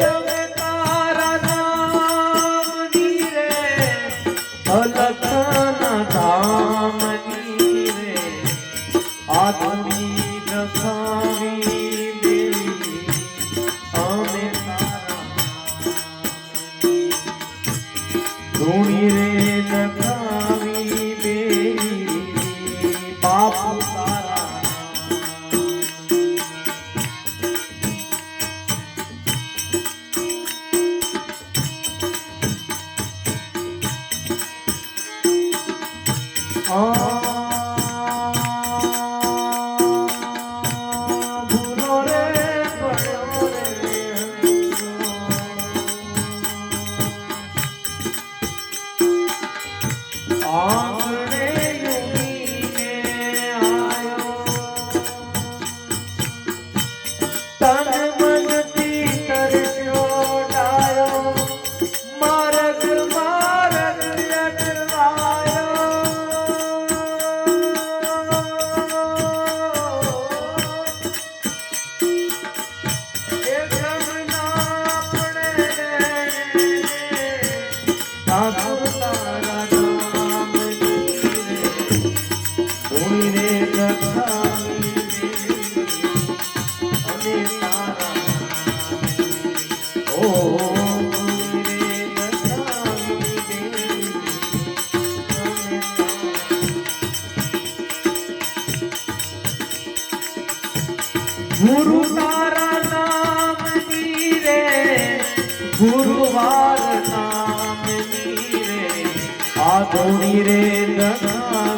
लो Onward. ગુરુ તારા નામની રે ગુરુવાર નામની રે આ ધોની રે ધના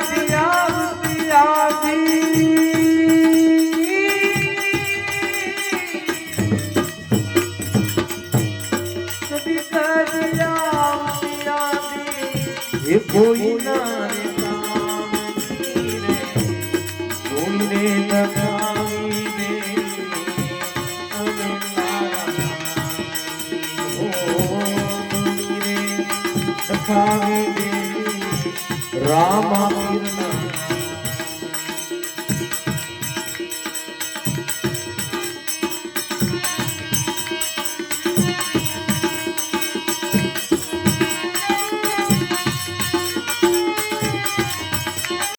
કોઈ ના જોઈને નખાવી દે